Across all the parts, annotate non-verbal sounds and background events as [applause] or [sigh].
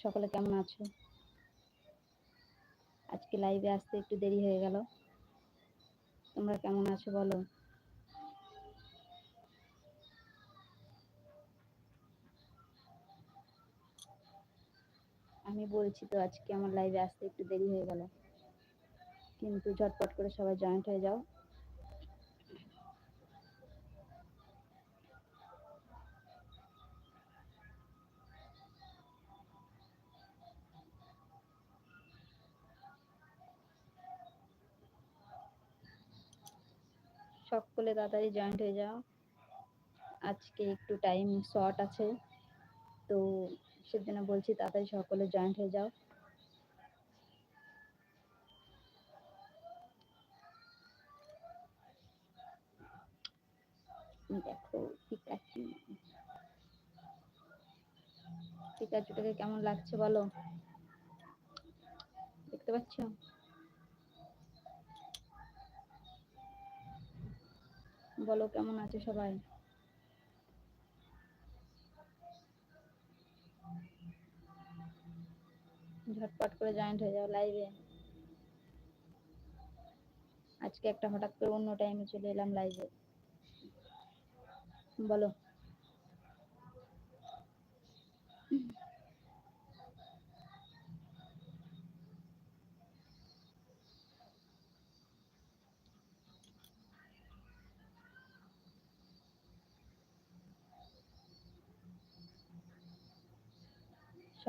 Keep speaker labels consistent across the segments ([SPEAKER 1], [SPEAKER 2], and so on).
[SPEAKER 1] সকলে কেমন আছো? আজকে লাইভে আসতে একটু দেরি হয়ে গেল। তোমরা কেমন আছো বলো? আমি বলছি তো, আজকে আমার লাইভে আসতে একটু দেরি হয়ে গেল। কিন্তু ঝটপট করে সবাই জয়েন্ট হয়ে যাও। সকলে তাড়াতাড়ি জয়েন্ট হয়ে যাও। আজকে একটু টাইম শর্ট আছে। তো সেজন্য বলছি তাড়াতাড়ি সকলে জয়েন্ট হয়ে যাও। দেখো পিকাচু পিকাচুটাকে কেমন লাগছে বলো? দেখতে পাচ্ছ? বলো, কেমন আছে সবাই? ঝটপট করে জয়েন্ট হয়ে যাও লাইভে আজকে একটা হঠাৎ করে অন্য টাইমে চলে এলাম লাইভে বলো।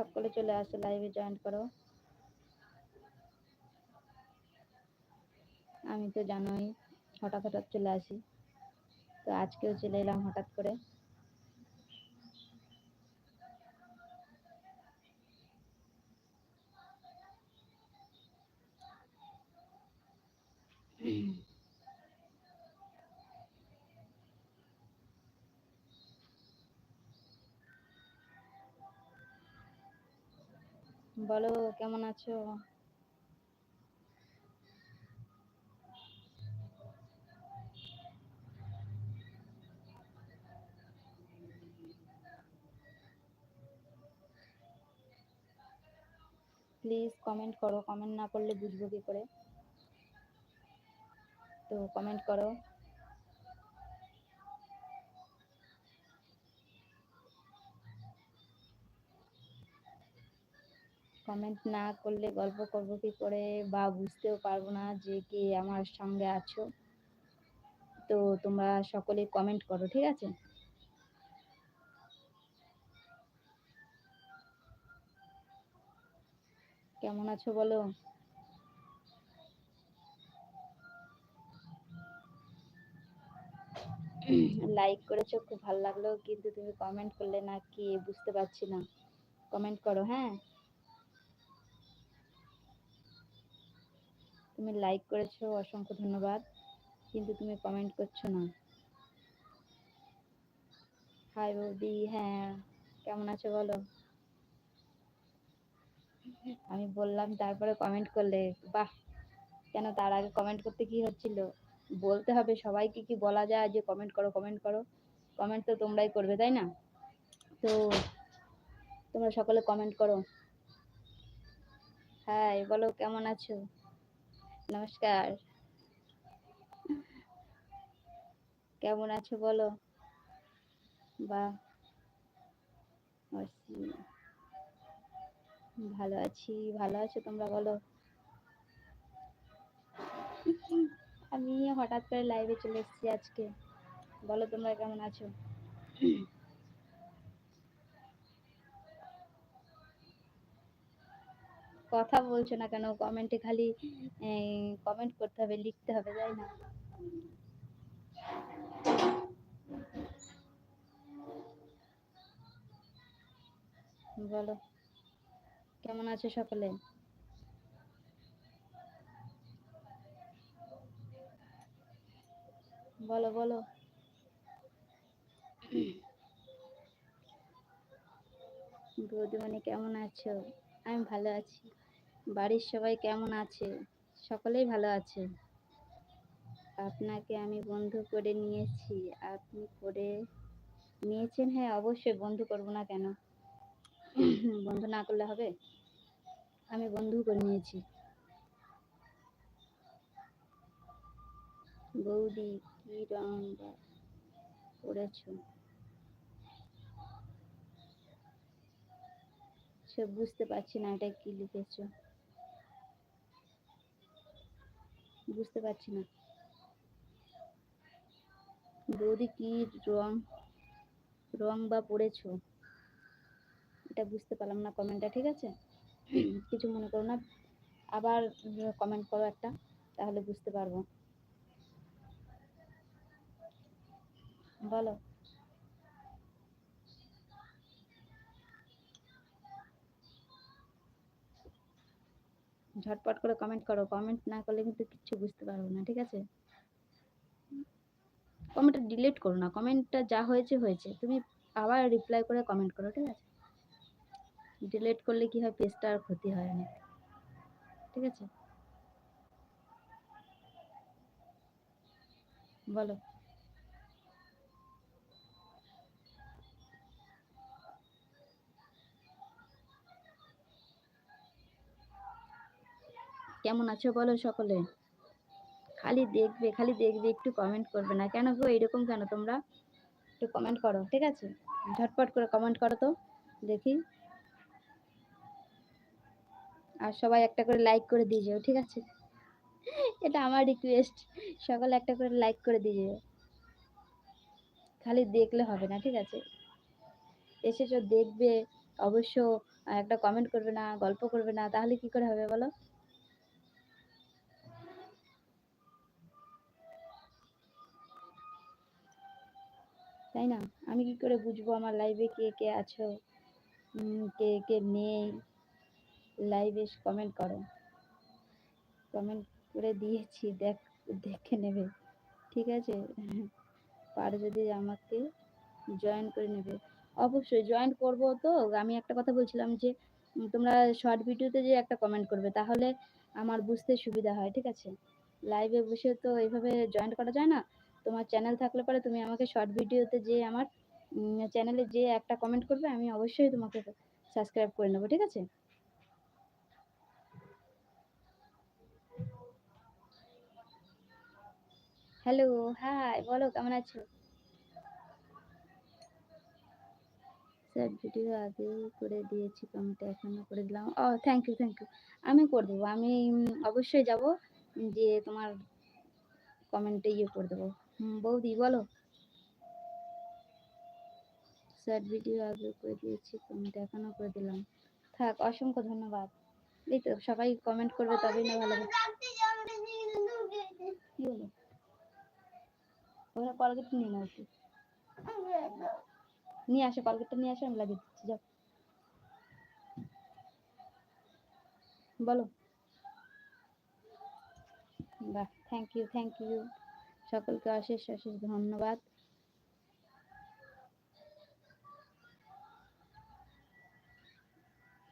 [SPEAKER 1] সকলে চলে আসো লাইভে জয়েন করো। আমি তো জানোই, হঠাৎ হঠাৎ চলে আসি। তো আজকেও চলে এলাম হঠাৎ করে। বলো, কেমন আছো? প্লিজ কমেন্ট করো কমেন্ট না করলে বুঝব কি করে? তো কমেন্ট করো। কমেন্ট না করলে গল্প করব কি করে বা বুঝতেও পারব না যে কি আমার সঙ্গে আছো। তো তোমরা সকলে কমেন্ট করো, ঠিক আছে? কেমন আছো বলো? লাইক করেছ, খুব ভালো লাগল, কিন্তু তুমি কমেন্ট করলে না কি বুঝতে পারছি না। কমেন্ট করো হ্যাঁ? তুমি লাইক করেছ, অসংখ্য ধন্যবাদ। কিন্তু তুমি কমেন্ট করছ না। হাই বৌদি হ্যাঁ কেমন আছো বলো? আমি বললাম, তারপরে কমেন্ট করলে। বাহ, কেন তার আগে কমেন্ট করতে কি হচ্ছিল? বলতে হবে সবাইকে কি বলা যায় যে কমেন্ট করো কমেন্ট করো। কমেন্ট তো তোমরাই করবে, তাই না? তো তোমরা সকলে কমেন্ট করো। হ্যাঁ বলো, কেমন আছো? নমস্কার। কেমন আছো বলো? বা ভালো আছি, ভালো আছো তোমরা বলো? আমি হঠাৎ করে লাইভে চলে এসেছি আজকে। বলো তোমরা কেমন আছো? কথা বলছো না কেন? কমেন্টে খালি কমেন্ট করতে হবে, লিখতে হবে, তাই না? বলো, কেমন আছে সকলে? বলো বলো। বৌদিমণি কেমন আছো? আমি ভালো আছি। বাড়ির সবাই কেমন আছে? সকলেই ভালো আছে। আপনাকে আমি বন্ধু করে নিয়েছি। আপনি করে নিয়েছেন? হ্যাঁ অবশ্যই বন্ধু করব না কেন? বন্ধ না করলে হবে? আমি বন্ধু করে নিয়েছি। বৌদি, কি রং বা পড়েছ? সে বুঝতে পারছি না এটা কি লিখেছো। বুঝতে পারছি না। বৌদি কি রং রং বা পড়েছো? এটা বুঝতে পারলাম না কমেন্টটা ঠিক আছে? কিছু মনে করো না আবার কমেন্ট করো একটা তাহলে বুঝতে পারব। বলো। ঝটপট করে কমেন্ট করো। কমেন্ট না করলে কিন্তু কিচ্ছু বুঝতে পারব না, ঠিক আছে? কমেন্টটা ডিলিট করো না কমেন্টটা যা হয়েছে হয়েছে। তুমি আবার রিপ্লাই করে কমেন্ট করো, ঠিক আছে? ডিলিট করলে কি হয়? পেজটা আর ক্ষতি হয় না, ঠিক আছে? বলো। কেমন আছো বলো সকলে? খালি দেখবে খালি দেখবে, একটু কমেন্ট করবে না। কেন গো, এরকম কেন তোমরা? একটু কমেন্ট করো, ঠিক আছে? ঝটপট করে কমেন্ট করো তো, দেখি। আর সবাই একটা করে লাইক করে দিয়ে যেও, ঠিক আছে? এটা আমার রিকোয়েস্ট সকালে একটা করে লাইক করে দিয়ে যেও। খালি দেখলে হবে না, ঠিক আছে? এসেছ, দেখবে, অবশ্য, একটা কমেন্ট করবে না, গল্প করবে না, তাহলে কি করে হবে বলো? তাই না? আমি কি করে বুঝব আমার লাইভে কে কে আছো? কে কে নেই? লাইভে কমেন্ট করো। কমেন্ট করে দিয়েছি, দেখ, দেখে নেবে। ঠিক আছে? পারো যদি আমাকে জয়েন করে নেবে। অবশ্যই জয়েন করব তো। আমি একটা কথা বলছিলাম যে তোমরা শর্ট ভিডিওতে যে একটা কমেন্ট করবে, তাহলে আমার বুঝতে সুবিধা হয়। ঠিক আছে? লাইভে বসে তো এইভাবে জয়েন করা যায় না? তোমার চ্যানেল থাকলে পরে তুমি আমাকে শর্ট ভিডিওতে যে আমার চ্যানেলে যে একটা কমেন্ট করবে, আমি অবশ্যই তোমাকে সাবস্ক্রাইব করে নেব, ঠিক আছে? হ্যালো হাই বলো, কেমন আছো? স্যার ভিডিও আগে করে দিয়েছি কমেন্ট এখনও করে দিলাম। ও থ্যাংক ইউ থ্যাংক ইউ আমি করে দেবো, আমি অবশ্যই যাব, যে তোমার কমেন্টে ইয়ে করে দেবো। বৌদি, বলো। স্যার ভিডিও আগে করে দিয়েছি কমেন্ট এখনও করে দিলাম। থাক, অসংখ্য ধন্যবাদ। এই তো সবাই কমেন্ট করবে তবেই না ভালো হলো? ওরা কলগেট নিয়ে নাও একটু। নিয়ে আসো কলগেটটা নিয়ে আসো, আমি লাগিয়ে দিচ্ছি, যাও। বলো। বাহ থ্যাংক ইউ থ্যাংক ইউ সকলকে অশেষ অশেষ ধন্যবাদ।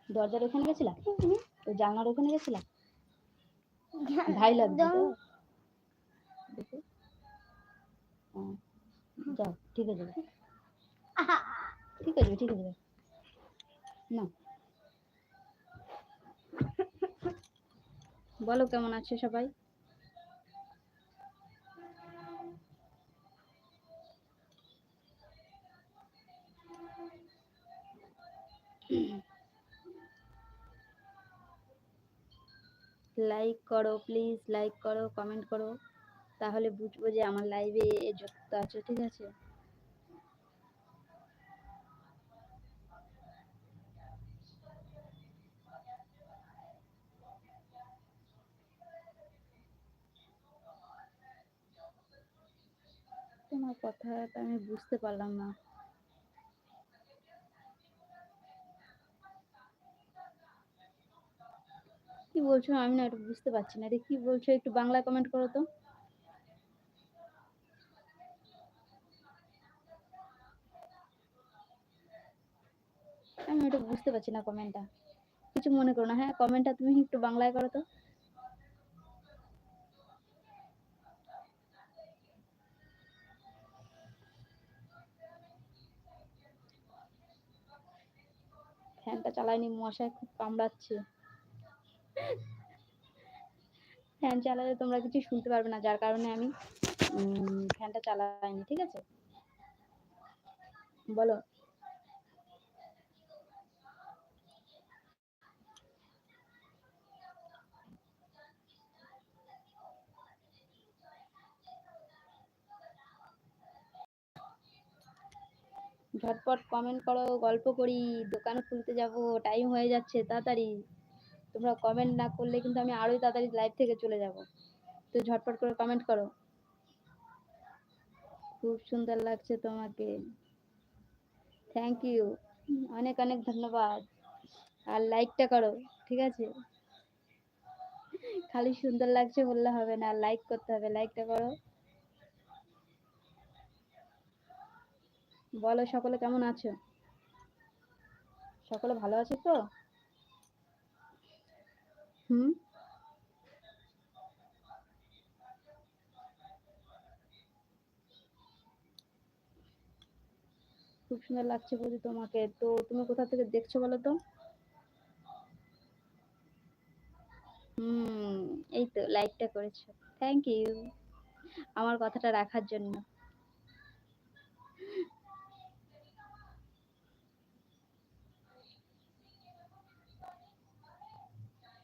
[SPEAKER 1] দরজার ওখানে গেছিলা? ওই জানলার ওখানে গেছিলা? ভাই লাগবে যাও ঠিক আছে। ঠিক আছে ঠিক আছে। না বলো কেমন আছে সবাই? লাইক করো প্লিজ লাইক করো কমেন্ট করো। তাহলে বুঝব যে আমার লাইভে যুক্ত আছো, ঠিক আছে? তোমার কথাটা আমি বুঝতে পারলাম না। কি বলছো আমি না বুঝতে পারছি না। রে কি বলছো? একটু বাংলা কমেন্ট করো তো। আমি একটু বুঝতে পারছি না কমেন্টটা কিছু মনে করো না। হ্যাঁ কমেন্টটা তুমি একটু বাংলায় করো তো। ফ্যানটা চালাইনি মশায় খুব কামড়াচ্ছে। ফ্যান চালালে তোমরা কিছু শুনতে পারবে না, যার কারণে আমি ফ্যানটা চালাইনি, ঠিক আছে? বলো। ঝটপট কমেন্ট করো, গল্প করি, দোকান খুলতে যাব টাইম হয়ে যাচ্ছে, তাড়াতাড়ি। তোমরা কমেন্ট না করলে কিন্তু আমি আরোই তাড়াতাড়ি লাইভ থেকে চলে যাব। তো ঝটপট করে কমেন্ট করো। খুব সুন্দর লাগছে তোমাকে। থ্যাংক ইউ অনেক অনেক ধন্যবাদ। আর লাইকটা করো, ঠিক আছে? খালি সুন্দর লাগছে বললে হবে না লাইক করতে হবে। লাইকটা করো। বলো, সকলে কেমন আছো? সকলে ভালো আছে তো? হুম। খুব সুন্দর লাগছে বৌদি তোমাকে। তো তুমি কোথা থেকে দেখছ বলো তো? হুম, এই তো লাইকটা করেছ। থ্যাংক ইউ আমার কথাটা রাখার জন্য।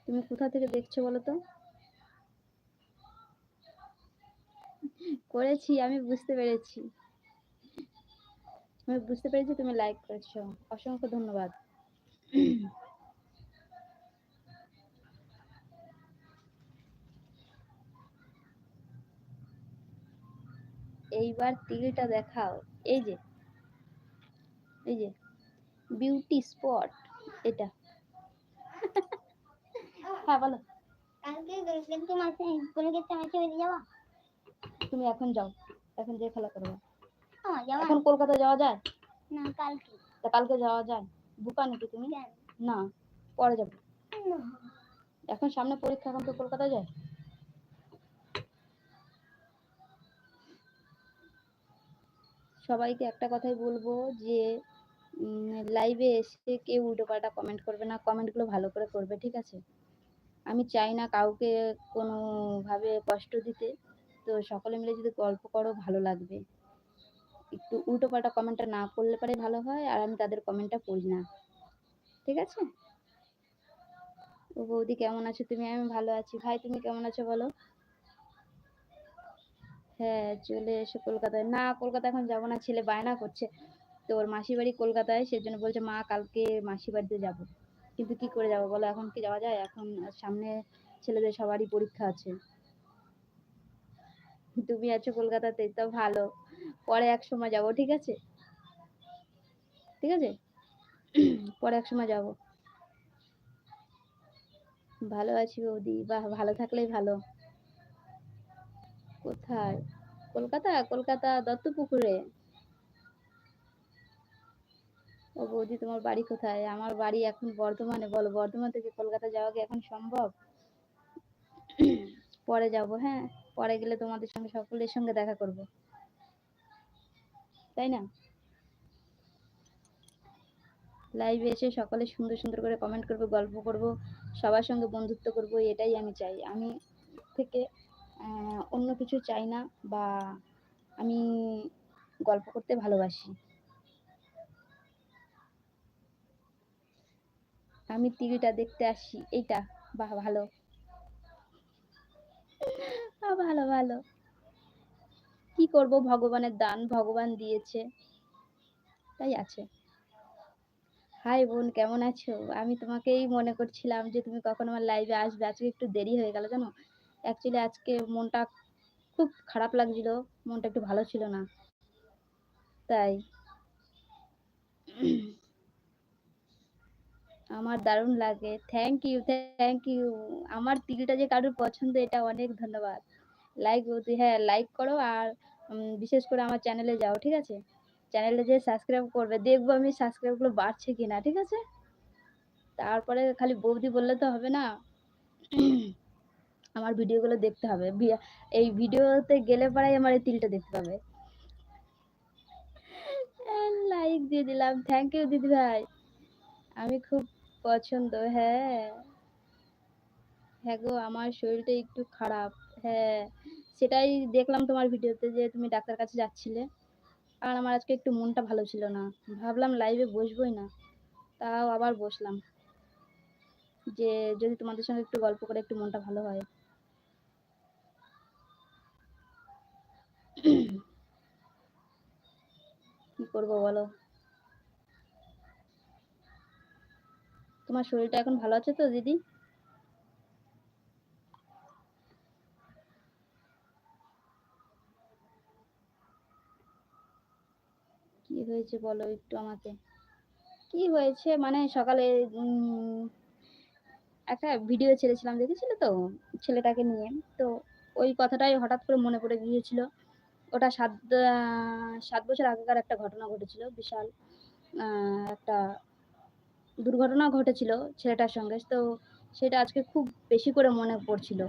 [SPEAKER 1] তুমি কোথা থেকে দেখছ বলো তো করেছি, আমি বুঝতে পেরেছি। আমি বুঝতে পেরেছি তুমি লাইক করেছ। অসংখ্য ধন্যবাদ। এইবার তিলটা দেখাও। এই যে এই যে বিউটি স্পট এটা। হ্যাঁ বলো।
[SPEAKER 2] কালকে তোমার যাওয়া
[SPEAKER 1] তুমি এখন যাও এখন যে খেলা করবে। এখন কলকাতা যাওয়া যায়?
[SPEAKER 2] না কালকে।
[SPEAKER 1] তা কালকে যাওয়া যায়? বুকা নাকি তুমি? না পরে যাব। এখন সামনে পরীক্ষা এখন তো কলকাতা যায়? সবাইকে একটা কথাই বলব যে লাইভে এসে কেউ উল্টোপাল্টা কমেন্ট করবে না কমেন্টগুলো ভালো করে করবে ঠিক আছে? আমি চাই না কাউকে কোনোভাবে কষ্ট দিতে। তো সকলে মিলে যদি গল্প করো, ভালো লাগবে। একটু উল্টোপাল্টা কমেন্টটা না করলে পারে ভালো হয়, আর আমি তাদের কমেন্টটা পড়ি না। ঠিক আছে? ও বৌদি, কেমন আছো তুমি? আমি ভালো আছি। ভাই, তুমি কেমন আছো বলো? হ্যাঁ চলে এসো কলকাতায়। না কলকাতা এখন যাব না। ছেলে বায়না করছে। তো ওর মাসি বাড়ি কলকাতায়, সেজন্য বলছে, মা, কালকে মাসি বাড়িতে যাব। কিন্তু কি করে যাব বলো? এখন কি যাওয়া যায়? এখন সামনে ছেলেদের সবারই পরীক্ষা আছে। তুমি আছো কলকাতাতে, তো ভালো। পরে এক সময় যাব, ঠিক আছে? ঠিক আছে? পরে এক সময় যাব। ভালো আছি বৌদি। বাহ, ভালো থাকলেই ভালো। কোথায়? কলকাতা? কলকাতা দত্তপুকুরে। ও বৌদি তোমার বাড়ি কোথায়? আমার বাড়ি এখন বর্ধমানে বলো। বর্ধমান থেকে কলকাতা যাওয়া কি এখন সম্ভব? [coughs] পরে যাব হ্যাঁ? পরে গেলে তোমাদের সঙ্গে সকলের সঙ্গে দেখা করব। তাই না? লাইভে এসে সকলে সুন্দর সুন্দর করে কমেন্ট করব গল্প করব সবার সঙ্গে বন্ধুত্ব করব এটাই আমি চাই। আমি থেকে আহ, অন্য কিছু চাই না বা আমি গল্প করতে ভালোবাসি। আমি টিভিটা দেখতে আসি। এইটা। বাহ, ভালো। ভালো ভালো। কি করব? ভগবানের দান ভগবান দিয়েছে। তাই আছে। হাই বোন, কেমন আছো? আমি তোমাকেই মনে করছিলাম যে তুমি কখন আমার লাইভে আসবে। আজকে একটু দেরি হয়ে গেল, জানো? অ্যাকচুয়ালি আজকে মনটা খুব খারাপ লাগছিল। মনটা একটু ভালো ছিল না। তাই। আমার দারুণ লাগে। থ্যাংক ইউ থ্যাংক ইউ আমার তিলটা যে কারোর পছন্দ, এটা অনেক ধন্যবাদ। লাইক হ্যাঁ লাইক করো আর বিশেষ করে আমার চ্যানেলে যাও, ঠিক আছে? চ্যানেলে যে সাবস্ক্রাইব করবে। দেখব আমি সাবস্ক্রাইবগুলো বাড়ছে কিনা, ঠিক আছে? তারপরে খালি বৌদি বললে তো হবে না? আমার ভিডিওগুলো দেখতে হবে। এই ভিডিওতে গেলে পরেই আমার এই তিলটা দেখতে পাবে। লাইক দিয়ে দিলাম। থ্যাংক ইউ দিদি ভাই। আমি খুব পছন্দ হ্যাঁ। হ্যাঁ গো, আমার শরীরটা একটু খারাপ হ্যাঁ। সেটাই দেখলাম তোমার ভিডিওতে যে তুমি ডাক্তার কাছে যাচ্ছিলে। আর আমার আজকে একটু মনটা ভালো ছিল না। ভাবলাম লাইভে বসবোই না, তাও আবার বসলাম। যে যদি তোমাদের সঙ্গে একটু গল্প করে একটু মনটা ভালো হয়। কি করব বলো? তোমার শরীরটা এখন ভালো আছে তো, দিদি? কি হয়েছে বলো একটু আমাকে? কি হয়েছে? মানে সকালে একটা ভিডিও ছেড়েছিলাম, দেখেছিলে তো? ছেলেটাকে নিয়ে। তো ওই কথাটাই হঠাৎ করে মনে পড়ে গিয়েছিল। ওটা সাত সাত বছর আগেকার একটা ঘটনা ঘটেছিল, বিশাল একটা দুর্ঘটনা ঘটেছিল ছেলেটার সঙ্গে, তো সেটা আজকে খুব বেশি করে মনে পড়ছিল।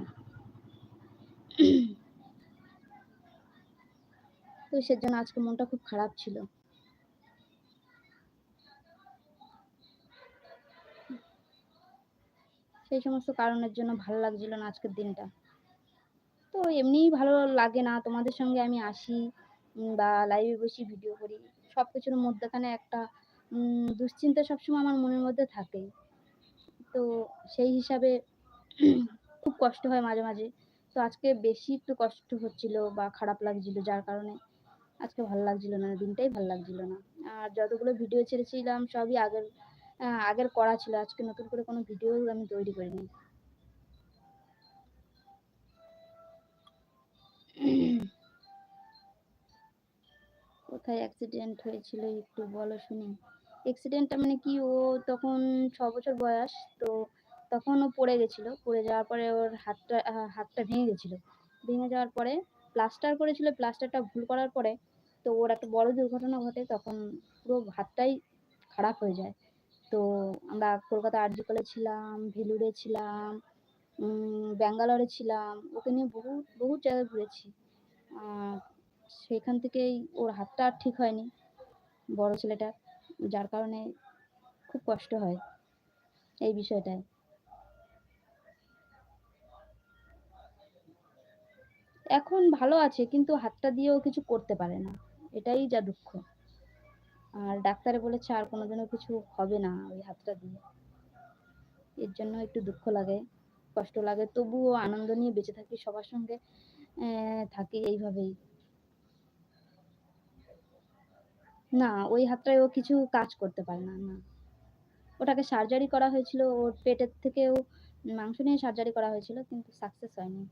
[SPEAKER 1] তো সেজন্য আজকে মনটা খুব খারাপ ছিল। সেই সমস্ত কারণের জন্য ভালো লাগছিল না আজকের দিনটা। তো এমনিই ভালো লাগে না, তোমাদের সঙ্গে আমি আসি বা লাইভে বসি ভিডিও করি সব কিছুর মধ্যেখানে একটা দুশ্চিন্তা সবসময় আমার মনের মধ্যে থাকে। তো সেই হিসাবে [clears throat] খুব কষ্ট হয় মাঝে মাঝে। তো আজকে বেশি একটু কষ্ট হচ্ছিল বা খারাপ লাগছিল, যার কারণে আজকে ভালো লাগছিল না, দিনটাই ভালো লাগছিল না। আর যতগুলো ভিডিও ছেড়েছিলাম, সবই আগের আগের করা ছিল। আজকে নতুন করে কোনো ভিডিও আমি তৈরি করিনি। [clears throat] কোথায় অ্যাক্সিডেন্ট হয়েছিল একটু বলো শুনি। অ্যাক্সিডেন্টটা মানে কি, ও তখন ছ বছর বয়স, তো তখন ও পড়ে গেছিল। পড়ে যাওয়ার পরে ওর হাতটা হাতটা ভেঙে গেছিল। ভেঙে যাওয়ার পরে প্লাস্টার করেছিল প্লাস্টারটা ভুল করার পরে তো ওর একটা বড় দুর্ঘটনা ঘটে, তখন পুরো হাতটাই খারাপ হয়ে যায়। তো আমরা কলকাতা আরজি কলেজ ছিলাম ভেলুরে ছিলাম ব্যাঙ্গালোরে ছিলাম, ওকে নিয়ে বহু বহু জায়গায় ঘুরেছি। সেখান থেকেই ওর হাতটা আর ঠিক হয়নি, বড় ছেলেটার যার কারণে খুব কষ্ট হয় এই বিষয়টায়। এখন ভালো আছে, কিন্তু হাতটা দিয়েও কিছু করতে পারে না, এটাই যা দুঃখ। আর ডাক্তারে বলেছে আর কোনোদিনও কিছু হবে না ওই হাতটা দিয়ে। এর জন্য একটু দুঃখ লাগে, কষ্ট লাগে, তবুও আনন্দ নিয়ে বেঁচে থাকি, সবার সঙ্গে থাকি এইভাবেই। না, ওই হাতটায় ও কিছু কাজ করতে পারে না না। ওটাকে সার্জারি করা হয়েছিল, ওর পেটের থেকেও মাংস নিয়ে সার্জারি করা হয়েছিল, কিন্তু সাকসেস হয়নি।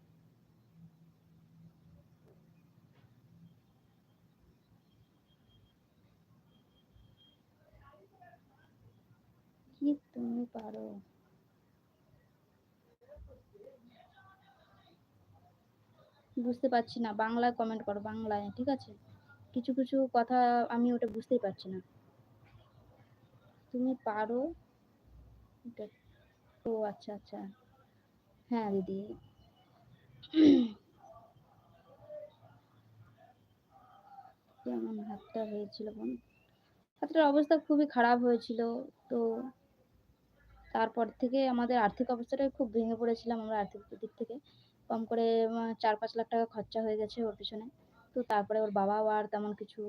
[SPEAKER 1] কি তুমি পারো? বুঝতে পারছি না, বাংলায় কমেন্ট করো, বাংলায়, ঠিক আছে? কিছু কিছু কথা আমি ওটা বুঝতেই পারছি না। তুমি পারো? ও আচ্ছা আচ্ছা। হ্যাঁ দিদি। কেমন হাতটা হয়েছিল বোন হাতটার অবস্থা খুবই খারাপ হয়েছিল। তো তারপর থেকে আমাদের আর্থিক অবস্থাটাই খুব ভেঙে পড়েছিলাম আমরা আর্থিক দিক থেকে। কম করে চার, পাঁচ লাখ টাকা খরচা হয়ে গেছে ওর পিছনে। তো তারপরে ওর বাবা আর তেমন কিছু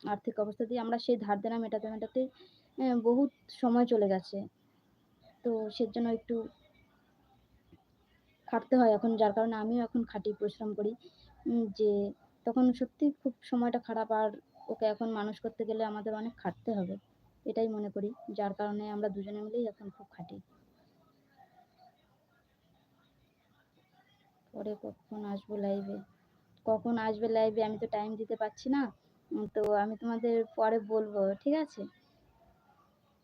[SPEAKER 1] আর্থিক অবস্থা দিয়ে আমরা সেই ধার দেনা মেটাতে মেটাতে বহুত সময় চলে গেছে। তো সেজন্য একটু খাটতে হয় এখন, যার কারণে আমিও এখন খাটি পরিশ্রম করি। যে তখন সত্যি খুব সময়টা খারাপ আর ওকে এখন মানুষ করতে গেলে আমাদের অনেক খাটতে হবে, এটাই মনে করি। যার কারণে আমরা দুজনে মিলেই এখন খুব খাটি। পরে কখন আসব লাইভে কখন আসবে লাইভে আমি তো টাইম দিতে পারছি না। তো আমি তোমাদের পরে বলব, ঠিক আছে?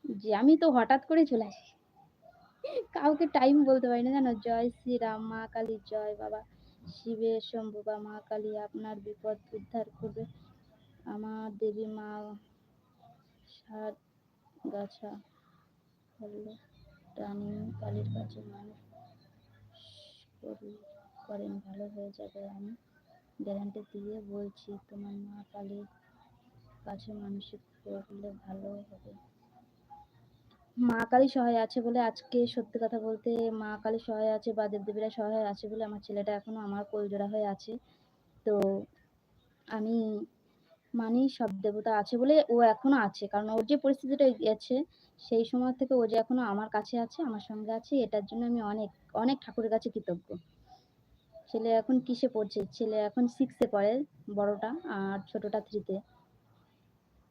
[SPEAKER 1] যে আমি তো হঠাৎ করে চলে আসি। কাউকে টাইম বলতে পারি না, জানো? জয় শ্রীরাম, মা কালী জয়, বাবা। শিবের শম্ভু বা মা কালী আপনার বিপদ উদ্ধার করবে। আমার দেবী মা সাত গাছা হল টানি কালীর কাছে মানুষ করি করেন, ভালো হয়ে যাবে। আমি গ্যারান্টি দিয়ে বলছি, তোমার মা কালীর কাছে মানসিক করলে ভালো হবে। মা কালী সহায় আছে বলে আজকে সত্যি কথা বলতে মা কালী সহায় আছে বা দেবদেবীরা সহায় আছে বলে আমার ছেলেটা এখনও আমার কোলজোড়া হয়ে আছে। তো আমি মানি সব দেবতা আছে বলে ও এখনও আছে, কারণ ওর যে পরিস্থিতিটা গেছে সেই সময় থেকে ও যে এখনও আমার কাছে আছে, আমার সঙ্গে আছে, এটার জন্য আমি অনেক অনেক ঠাকুরের কাছে কৃতজ্ঞ। ছেলে এখন কিসে পড়ছে? ছেলে এখন সিক্সে পড়ে, বড়টা, আর ছোটটা থ্রিতে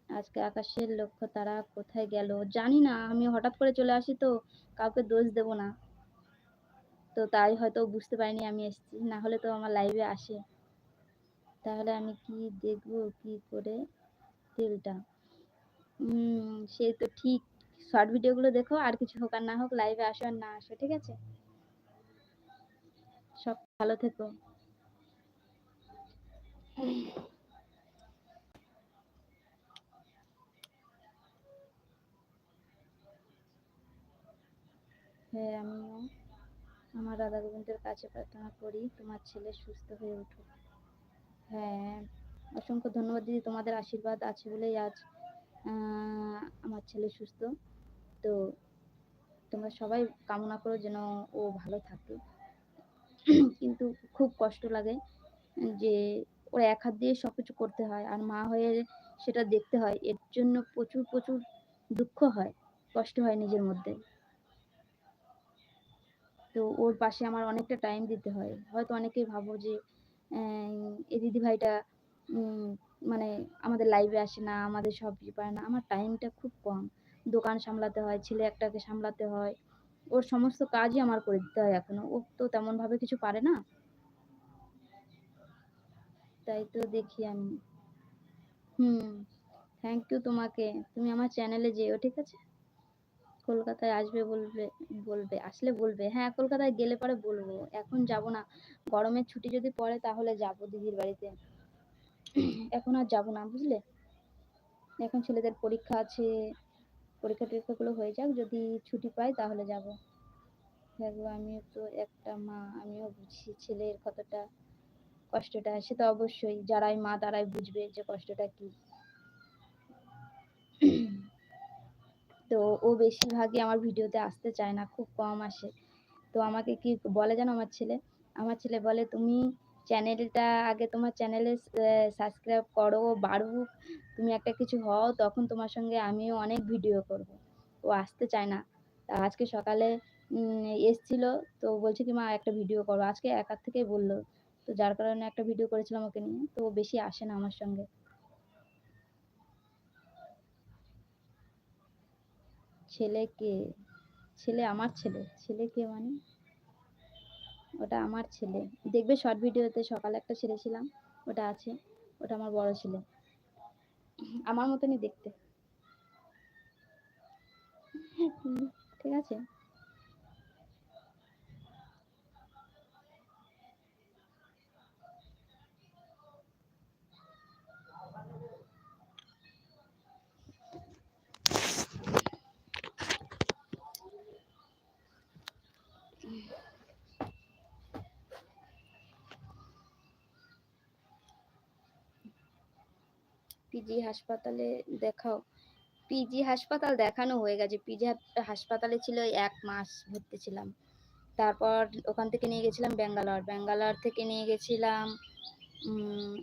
[SPEAKER 1] আজকে আকাশের লক্ষ্য তারা কোথায় গেল? জানি না, আমি হঠাৎ করে চলে আসি তো, কাউকে দোষ দেব না। তো তাই হয়তো বুঝতে পারিনি আমি এসেছি, না হলে তো আমার লাইভে আসে। তাহলে আমি কি দেখব, কি করে? তেলটা। সেই তো ঠিক শর্ট ভিডিওগুলো দেখো, আর কিছু হোক আর না হোক লাইভে আসো আর না আসো, ঠিক আছে? ভালো থেকো। হ্যাঁ আমিও। আমার রাধা গোবিন্দের কাছে প্রার্থনা করি, তোমার ছেলে সুস্থ হয়ে উঠুক। হ্যাঁ অসংখ্য ধন্যবাদ দিদি, তোমাদের আশীর্বাদ আছে বলেই আজ আমার ছেলে সুস্থ। তো তোমরা সবাই কামনা করো যেন ও ভালো থাকে [clears throat] কিন্তু খুব কষ্ট লাগে যে ওর এক হাত দিয়ে সব কিছু করতে হয় আর মা হয়ে সেটা দেখতে হয়। এর জন্য প্রচুর প্রচুর দুঃখ হয় কষ্ট হয় নিজের মধ্যে। তো ওর পাশে আমার অনেকটা টাইম দিতে হয়। হয়তো অনেকেই ভাবো যে এই দিদি ভাইটা উম, মানে আমাদের লাইভে আসে না আমাদের সব কিছু পারে না। আমার টাইমটা খুব কম। দোকান সামলাতে হয় ছেলে একটাকে সামলাতে হয়। ওর সমস্ত কাজই আমার করে দিতে হয় এখনও। ও তো তেমন ভাবে কিছু পারে না। তাই তো দেখি আমি। হুম থ্যাংক ইউ তোমাকে। তুমি আমার চ্যানেলে যেও, ঠিক আছে? কলকাতায় আসবে বলবে বলবে, আসলে বলবে। হ্যাঁ কলকাতায় গেলে পরে বলব। এখন যাব না। গরমের ছুটি যদি পড়ে তাহলে যাব দিদির বাড়িতে। এখন আর যাব না, বুঝলে? এখন ছেলেদের পরীক্ষা আছে পরীক্ষা টরীক্ষাগুলো হয়ে যাক, যদি ছুটি পাই তাহলে যাব। হ্যাঁ গো, আমিও তো একটা মা, আমিও বুঝি ছেলের কতটা কষ্টটা, সে তো অবশ্যই যারাই মা তারাই বুঝবে যে কষ্টটা কি। তো ও বেশিরভাগই আমার ভিডিওতে আসতে চায় না, খুব কম আসে। তো আমাকে কি বলে জানো আমার ছেলে? আমার ছেলে বলে, তুমি চ্যানেলটা আগে তোমার চ্যানেলে সাবস্ক্রাইব করো, বাড়ুক। তুমি একটা কিছু হও, তখন তোমার সঙ্গে আমিও অনেক ভিডিও করব। ও আসতে চায় না। তা আজকে সকালে এসছিল, তো বলছে কি, মা, একটা ভিডিও করো। আজকে একার থেকেই বলল। তো যার কারণে একটা ভিডিও করেছিলাম ওকে নিয়ে। তো ও বেশি আসে না আমার সঙ্গে। ছেলে কে? ছেলে আমার ছেলে। ছেলে কে মানে? ওটা আমার ছেলে। দেখবে শর্ট ভিডিওতে সকালে একটা ছেলে ছিলাম, ওটা আছে, ওটা আমার বড় ছেলে। আমার মতনই দেখতে। ঠিক আছে? পিজি হাসপাতালে দেখাও। পিজি হাসপাতাল দেখানো হয়ে গেছে। পিজি হাসপাতালে ছিল এক মাস ভর্তি ছিলাম। তারপর ওখান থেকে নিয়ে গেছিলাম ব্যাঙ্গালোর। ব্যাঙ্গালোর থেকে নিয়ে গেছিলাম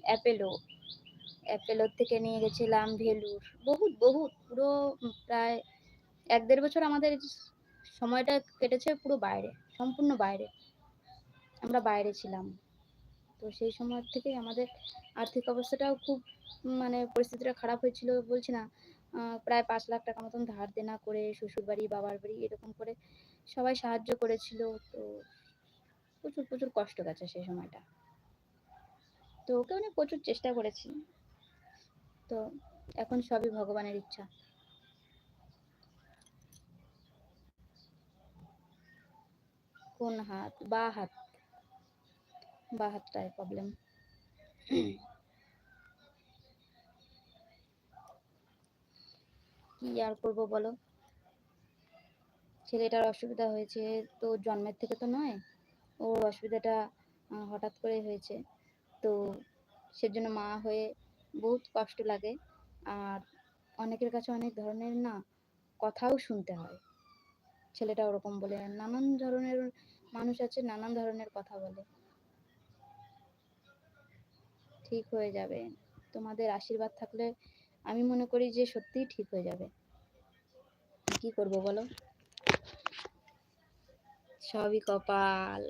[SPEAKER 1] অ্যাপেলো। অ্যাপেলোর থেকে নিয়ে গেছিলাম ভেলুর। বহুত বহুত, পুরো প্রায় এক দেড় বছর আমাদের সময়টা কেটেছে পুরো বাইরে, সম্পূর্ণ বাইরে। আমরা বাইরে ছিলাম। তো সেই সময় থেকে আমাদের আর্থিক অবস্থাটাও খুব মানে পরিস্থিতিটা খারাপ হয়েছিল বলছি না। প্রায় পাঁচ লাখ টাকা মতন ধার দেনা করে শ্বশুর বাড়ি বাবার বাড়ি এরকম করে সবাই সাহায্য করেছিল। তো প্রচুর প্রচুর কষ্ট গেছে সেই সময়টা। তো ওকে অনেক প্রচুর চেষ্টা করেছি। তো এখন সবই ভগবানের ইচ্ছা। কোন হাত, বা হাত। বা হাতটায় প্রবলেম কি আর করব বলো? ছেলেটার অসুবিধা হয়েছে, তো জন্মের থেকে তো নয়, ওর অসুবিধাটা হঠাৎ করে হয়েছে। তো সেজন্য মা হয়ে বহুত কষ্ট লাগে, আর অনেকের কাছে অনেক ধরনের না, কথাও শুনতে হয়। ছেলেটা ওরকম বলে, নানান ধরনের মানুষ আছে, নানান ধরনের কথা বলে। ঠিক হয়ে যাবে। তোমাদের আশীর্বাদ থাকলে আমি মনে করি যে সত্যিই ঠিক হয়ে যাবে। কি করব বলো? সবই কপাল।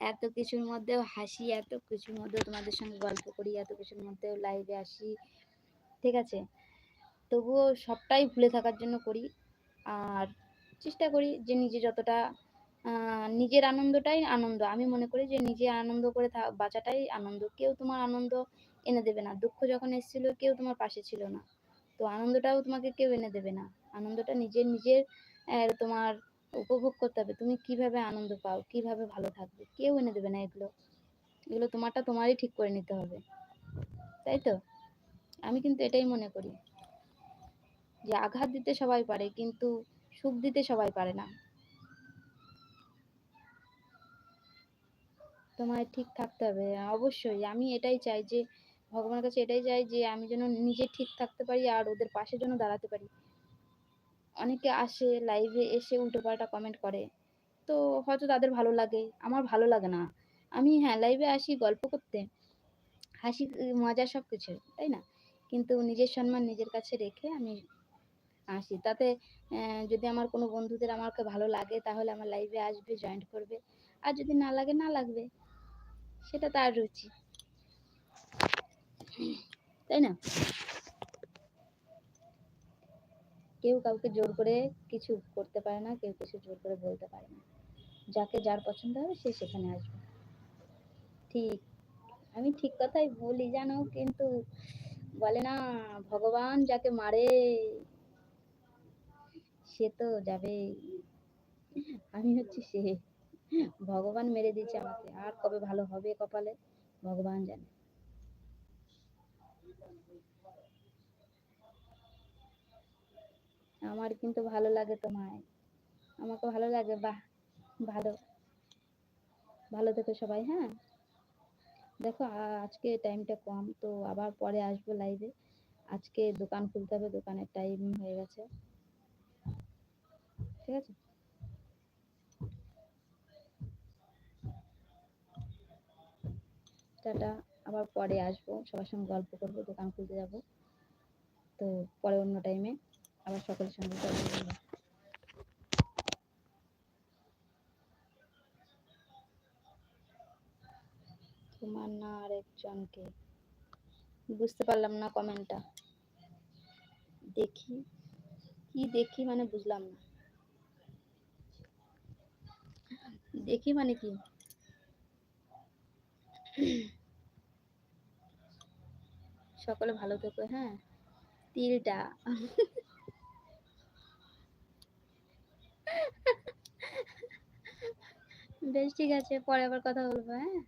[SPEAKER 1] এত কিছুর মধ্যেও হাসি, এত কিছুর মধ্যেও তোমাদের সঙ্গে গল্প করি, এত কিছুর মধ্যেও লাইভে আসি। ঠিক আছে? তবুও সবটাই ভুলে থাকার জন্য করি। আর চেষ্টা করি যে নিজে যতটা নিজের আনন্দটাই আনন্দ। আমি মনে করি যে নিজে আনন্দ করে বাঁচাটাই আনন্দ। কেউ তোমার আনন্দ এনে দেবে না। দুঃখ যখন এসেছিল, কেউ তোমার পাশে ছিল না। তো আনন্দটাও তোমাকে কেউ এনে দেবে না। আনন্দটা নিজের নিজের তোমার উপভোগ করতে হবে। তুমি কীভাবে আনন্দ পাও, কীভাবে ভালো থাকবে, কেউ এনে দেবে না এগুলো। এগুলো তোমারটা তোমারই ঠিক করে নিতে হবে। তাই তো? আমি কিন্তু এটাই মনে করি। যে আঘাত দিতে সবাই পারে, কিন্তু সুখ দিতে সবাই পারে না। তোমায় ঠিক থাকতে হবে। অবশ্যই, আমি এটাই চাই যে, ভগবানের কাছে এটাই চাই যে, আমি যেন নিজে ঠিক থাকতে পারি আর ওদের পাশে যেন দাঁড়াতে পারি। অনেকে আসে লাইভে এসে উল্টোপাল্টা কমেন্ট করে। তো হয়তো তাদের ভালো লাগে, আমার ভালো লাগে না। আমি হ্যাঁ লাইভে আসি গল্প করতে, হাসি, মজা সব কিছু তাই না? কিন্তু নিজের সম্মান নিজের কাছে রেখে আমি আসি। তাতে যদি আমার কোনো বন্ধুদের আমাকে ভালো লাগে, তাহলে আমার লাইভে আসবে জয়েন করবে। আর যদি না লাগে, না লাগবে। সেটা তার রুচি। তাই না? কেউ কাউকে জোর করে কিছু করতে পারে না, কেউ কিছু জোর করে বলতে পারে না। যাকে যার পছন্দ হবে সে সেখানে আসবে। ঠিক, আমি ঠিক কথাই বলি জানো, কিন্তু বলে না, ভগবান যাকে মারে, সে তো যাবে আমি হচ্ছে সে। ভগবান মেরে দিয়েছে আমাকে। আর কবে ভালো হবে কপালে? ভগবান জানে। আমার কিন্তু ভালো লাগে তোমায় আমাকে ভালো লাগে? বাহ, ভালো। ভালো থেকো সবাই হ্যাঁ? দেখো আজকে টাইমটা কম, তো আবার পরে আসব লাইভে আজকে দোকান খুলতে হবে, দোকানের টাইম হয়ে গেছে। ঠিক আছে? টাটা আবার পরে আসব। সবার সঙ্গে গল্প করব, দোকান খুলতে যাব। তো পরে অন্য টাইমে আবার সকলের সঙ্গে গল্প করব তোমার না আরেকজনকে। বুঝতে পারলাম না কমেন্টটা। দেখি, কি দেখি মানে বুঝলাম না। দেখি মানে কি? সকলে ভালো থেকো হ্যাঁ? তিলটা। বেশ ঠিক আছে পরে আবার কথা বলব হ্যাঁ?